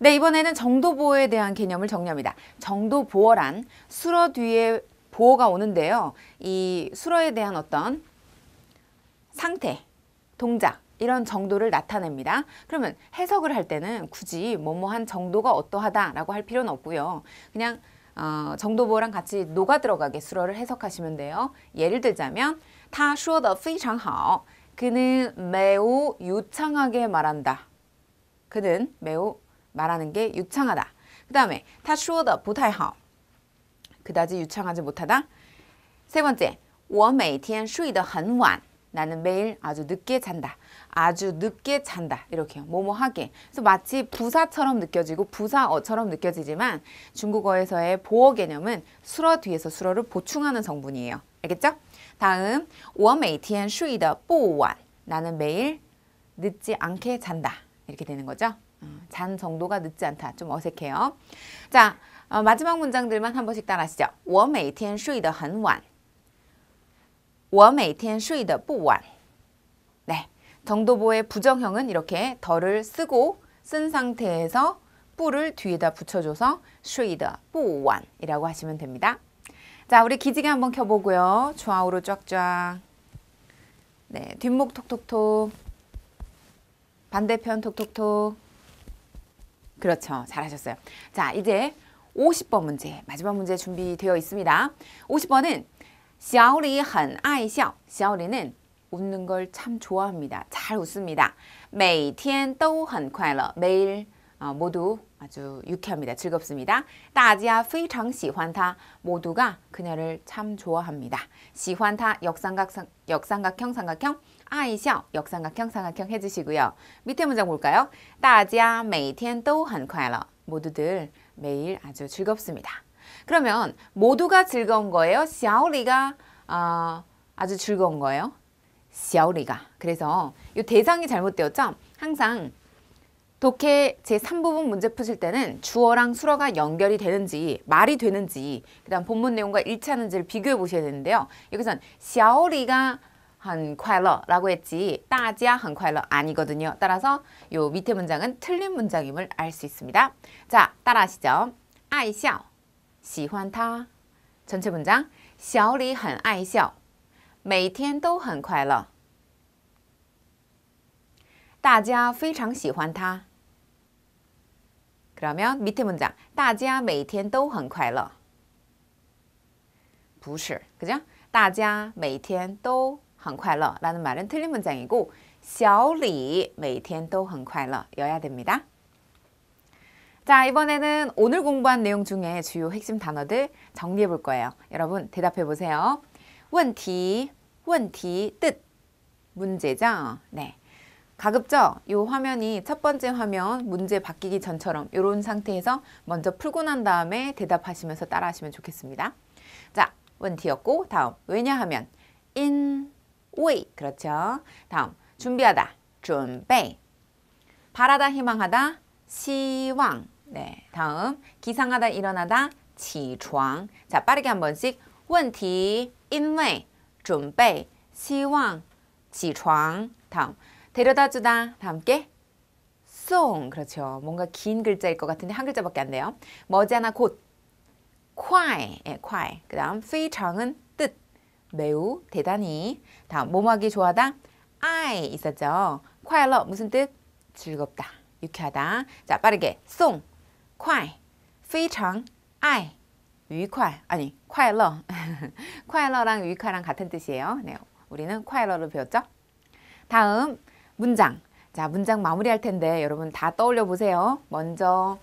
네, 이번에는 정도보호에 대한 개념을 정리합니다. 정도보호란 수러 뒤에 보호가 오는데요. 이 수러에 대한 어떤 상태, 동작, 이런 정도를 나타냅니다. 그러면 해석을 할 때는 굳이 뭐뭐한 정도가 어떠하다라고 할 필요는 없고요. 그냥 어, 정도보호랑 같이 녹아 들어가게 수러를 해석하시면 돼요. 예를 들자면 他说的非常好. 그는 매우 유창하게 말한다. 그는 매우 말하는 게 유창하다. 그 다음에 他说的不太好. 그다지 유창하지 못하다. 세 번째, 我每天睡得很晚. 나는 매일 아주 늦게 잔다. 아주 늦게 잔다. 이렇게요. 뭐뭐하게. 그래서 마치 부사처럼 느껴지고 부사어처럼 느껴지지만 중국어에서의 보어 개념은 수러 뒤에서 수러를 보충하는 성분이에요. 알겠죠? 다음, 我每天睡得不晚. 나는 매일 늦지 않게 잔다. 이렇게 되는 거죠. 어, 잔 정도가 늦지 않다. 좀 어색해요. 자, 어, 마지막 문장들만 한 번씩 따라하시죠. 我每天睡得很晚.我每天睡得不晚. 네. 정도보의 부정형은 이렇게 덜을 쓰고 쓴 상태에서 뿌를 뒤에다 붙여줘서 睡得不晚이라고 하시면 됩니다. 자, 우리 기지개 한번 켜보고요. 좌우로 쫙쫙. 네, 뒷목 톡톡톡. 반대편 톡톡톡. 그렇죠. 잘하셨어요. 자, 이제 50번 문제, 마지막 문제 준비되어 있습니다. 50번은 小李很爱笑. 小李는 웃는 걸 참 좋아합니다. 잘 웃습니다. 每天都很快乐. 매일 어, 모두 아주 유쾌합니다. 즐겁습니다. 大家非常喜欢他. 모두가 그녀를 참 좋아합니다. 喜欢他 역삼각, 역삼각형 삼각형 爱笑 역삼각형 삼각형 해주시고요. 밑에 문장 볼까요? 大家每天都很快乐. 모두들 매일 아주 즐겁습니다. 그러면 모두가 즐거운 거예요? 샤오리가 어, 아주 즐거운 거예요? 샤오리가. 그래서 이 대상이 잘못되었죠? 항상 독해 제3부분 문제 푸실 때는 주어랑 수어가 연결이 되는지 말이 되는지 그 다음 본문 내용과 일치하는지를 비교해 보셔야 되는데요. 여기선 샤오리가 很快乐라고 했지 大家很快乐 아니거든요. 따라서 요 밑에 문장은 틀린 문장임을 알 수 있습니다. 자, 따라하시죠. 爱笑喜欢他. 전체 문장 小李很爱笑每天都很快乐大家非常喜欢他 그러면 밑에 문장 大家每天都很快乐不是 그죠? 大家每天都很快乐라는 말은 틀린 문장이고 小李每天都很快乐여야 됩니다. 자, 이번에는 오늘 공부한 내용 중에 주요 핵심 단어들 정리해 볼 거예요. 여러분 대답해 보세요. 问题, 问题, 뜻, 문제죠? 네. 가급적 이 화면이 첫 번째 화면 문제 바뀌기 전처럼 이런 상태에서 먼저 풀고 난 다음에 대답하시면서 따라하시면 좋겠습니다. 자, 원티였고 다음. 왜냐하면 in way. 그렇죠. 다음. 준비하다. 준비. 바라다 희망하다. 시왕 네 다음. 기상하다 일어나다. 지床자 빠르게 한 번씩. 원티 in way. 준비. 시왕 지床 다음. 데려다 주다 다 함께 송 그렇죠. 뭔가 긴 글자일 것 같은데 한 글자밖에 안 돼요. 머지않아 곧 콰이 예, 콰이 그 다음 非常은 뜻 매우 대단히 다음 뭐뭐하기 좋아하다 아이 있었죠. 快乐 무슨 뜻? 즐겁다 유쾌하다 자 빠르게 송 快,非常,爱,愉快 아니 快乐快乐랑 유쾌랑 같은 뜻이에요. 네, 우리는 快乐를 배웠죠? 다음 문장. 자, 문장 마무리할 텐데 여러분 다 떠올려 보세요. 먼저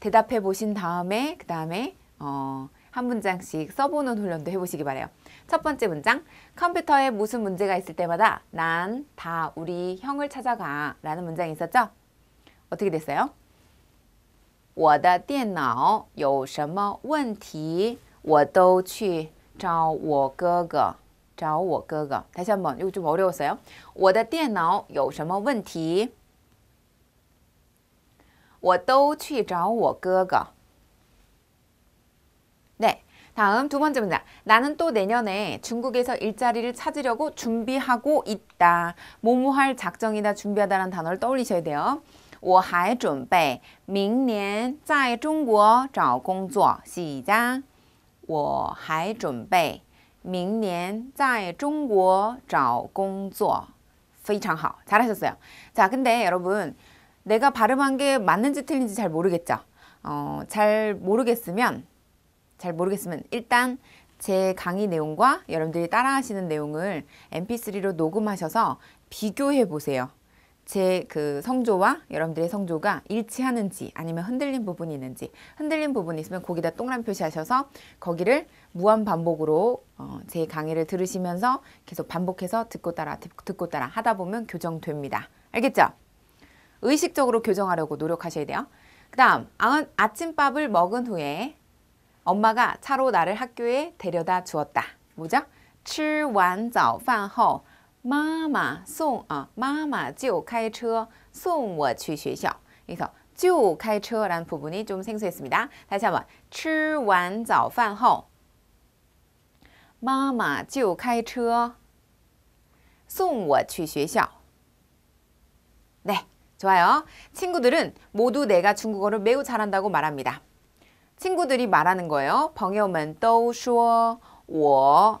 대답해 보신 다음에 그 다음에 어, 한 문장씩 써보는 훈련도 해보시기 바래요. 첫 번째 문장, 컴퓨터에 무슨 문제가 있을 때마다 난 다 우리 형을 찾아가 라는 문장이 있었죠? 어떻게 됐어요? 我的电脑有什么问题我都去找我哥哥 找我哥哥 다시 한번 이거 좀 어려웠어요. 我的电脑有什么问题我都去找我哥哥 네, 다음 두 번째 문장. 나는 또 내년에 중국에서 일자리를 찾으려고 준비하고 있다. 뭐뭐 할 작정이다, 준비하다라는 단어를 떠올리셔야 돼요. 我还准备明年在中国找工作。시작。我还准备 明年在中国找工作。非常好. 잘하셨어요. 자, 근데 여러분 내가 발음한 게 맞는지 틀린지 잘 모르겠죠? 어, 잘 모르겠으면 잘 모르겠으면 일단 제 강의 내용과 여러분들이 따라하시는 내용을 mp3로 녹음하셔서 비교해 보세요. 제 그 성조와 여러분들의 성조가 일치하는지 아니면 흔들린 부분이 있는지 흔들린 부분이 있으면 거기다 동그란 표시하셔서 거기를 무한 반복으로 어, 제 강의를 들으시면서 계속 반복해서 듣고 따라 듣고 따라 하다 보면 교정됩니다. 알겠죠? 의식적으로 교정하려고 노력하셔야 돼요. 그 다음 아침밥을 먹은 후에 엄마가 차로 나를 학교에 데려다 주었다. 뭐죠? 吃完早饭后 妈妈送啊妈妈就开车送我去学校 그래서 就开车라는 부분이 좀 생소했습니다. 다시 한번 吃完早饭后妈妈就开车送我去学校 네, 좋아요. 친구들은 모두 내가 중국어를 매우 잘한다고 말합니다. 친구들이 말하는 거예요. 朋友们都说我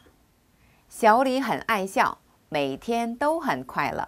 小李很爱笑，每天都很快乐。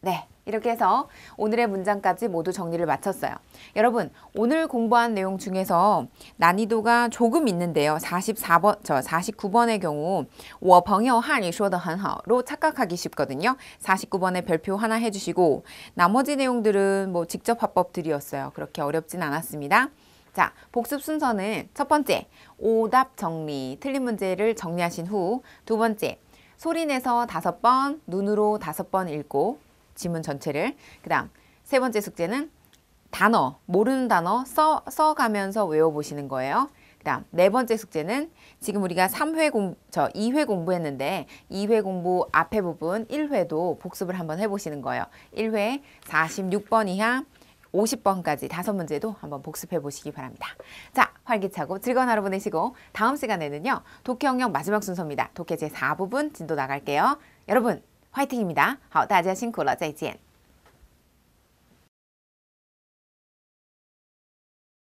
네, 이렇게 해서 오늘의 문장까지 모두 정리를 마쳤어요. 여러분, 오늘 공부한 내용 중에서 난이도가 조금 있는데요. 44번, 저 49번의 경우 我朋友汉语说得很好로 착각하기 쉽거든요. 49번에 별표 하나 해주시고 나머지 내용들은 뭐 직접 화법들이었어요. 그렇게 어렵진 않았습니다. 자, 복습 순서는 첫 번째, 오답 정리, 틀린 문제를 정리하신 후 두 번째, 소리 내서 다섯 번, 눈으로 다섯 번 읽고 지문 전체를 그 다음 세 번째 숙제는 단어, 모르는 단어 써, 써가면서 외워보시는 거예요. 그 다음 네 번째 숙제는 지금 우리가 3회 공, 저 2회 공부했는데 2회 공부 앞에 부분 1회도 복습을 한번 해보시는 거예요. 1회 46번 이하 50번까지 다섯 문제도 한번 복습해 보시기 바랍니다. 자, 활기차고 즐거운 하루 보내시고 다음 시간에는요. 독해 영역 마지막 순서입니다. 독해 제4부분 진도 나갈게요. 여러분, 화이팅입니다. 好，大家辛苦了，再见。